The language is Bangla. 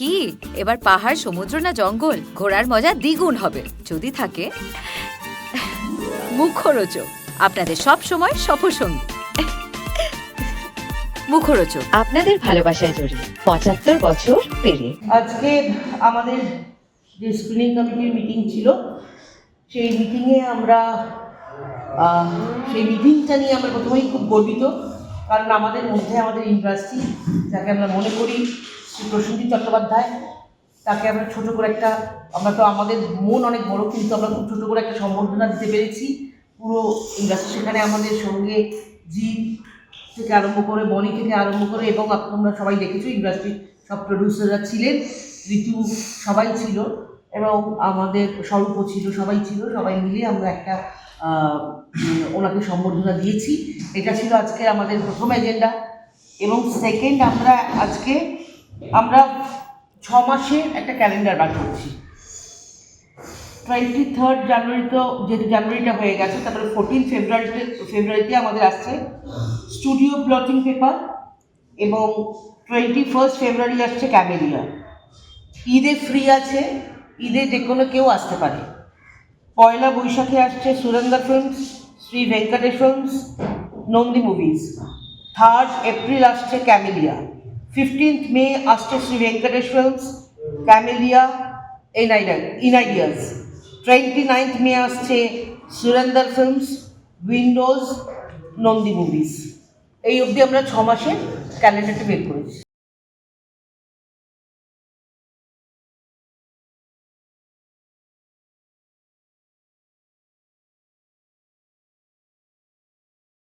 কি? এবার পাহাড় সমুদ্র না জঙ্গল? ঘোরার মজা দ্বিগুণ হবে। যদি থাকে মুখরোচক। আপনাদের সব সময় সফরসঙ্গী। মুখরোচক। আপনাদের ভালোবাসায় জড়িয়ে পঁচাত্তর বছর পেরিয়ে। আজকে আমাদের যে স্ক্রিনিং কমিটির মিটিং ছিল সেই মিটিংয়ে আমরা সেই মিটিংটা নিয়ে আমরা প্রথমেই খুব গর্বিত। কারণ আমাদের মধ্যে আমাদের ইন্ডাস্ট্রি যাকে আমরা মনে করি শ্রী প্রসেনজিৎ চট্টোপাধ্যায়, তাকে আমরা ছোটো করে একটা, আমরা তো আমাদের মন অনেক বড়, কিন্তু আমরা খুব ছোটো করে একটা সম্বর্ধনা দিতে পেরেছি। পুরো ইন্ডাস্ট্রি সেখানে আমাদের সঙ্গে জি থেকে আরম্ভ করে, বনি থেকে আরম্ভ করে, এবং তোমরা সবাই দেখেছ ইন্ডাস্ট্রির সব প্রডিউসাররা ছিলেন। ঋতু সবাই ছিল, এবং আমাদের স্বরূপও ছিল, সবাই ছিল, সবাই মিলে আমরা একটা ওনাকে সম্বর্ধনা দিয়েছি। এটা ছিল আজকে আমাদের প্রথম এজেন্ডা এবং সেকেন্ড আমরা আজকে আমরা ছ মাসের একটা ক্যালেন্ডার বার করছি। টোয়েন্টি থার্ড জানুয়ারি তো যেহেতু জানুয়ারিটা হয়ে গেছে, তারপরে ফোরটিন ফেব্রুয়ারিতে ফেব্রুয়ারিতে আমাদের আসছে স্টুডিও ব্লটিং পেপার এবং টোয়েন্টি ফার্স্ট ফেব্রুয়ারি আসছে ক্যামেলিয়া ঈদে ফ্রি আছে, ঈদে যে কোনো কেউ আসতে পারে। পয়লা বৈশাখে আসছে Surendra films Shri Venkatesh films Nandi movies third April আসছে ক্যামেলিয়া ফিফটিন্থ মে আসছে Shri Venkatesh films Camellia in ideas twenty ninth May আসছে Surender films windows Nandi movies এই অবধি আমরা ছ মাসের ক্যালেন্ডারটা বের করেছি।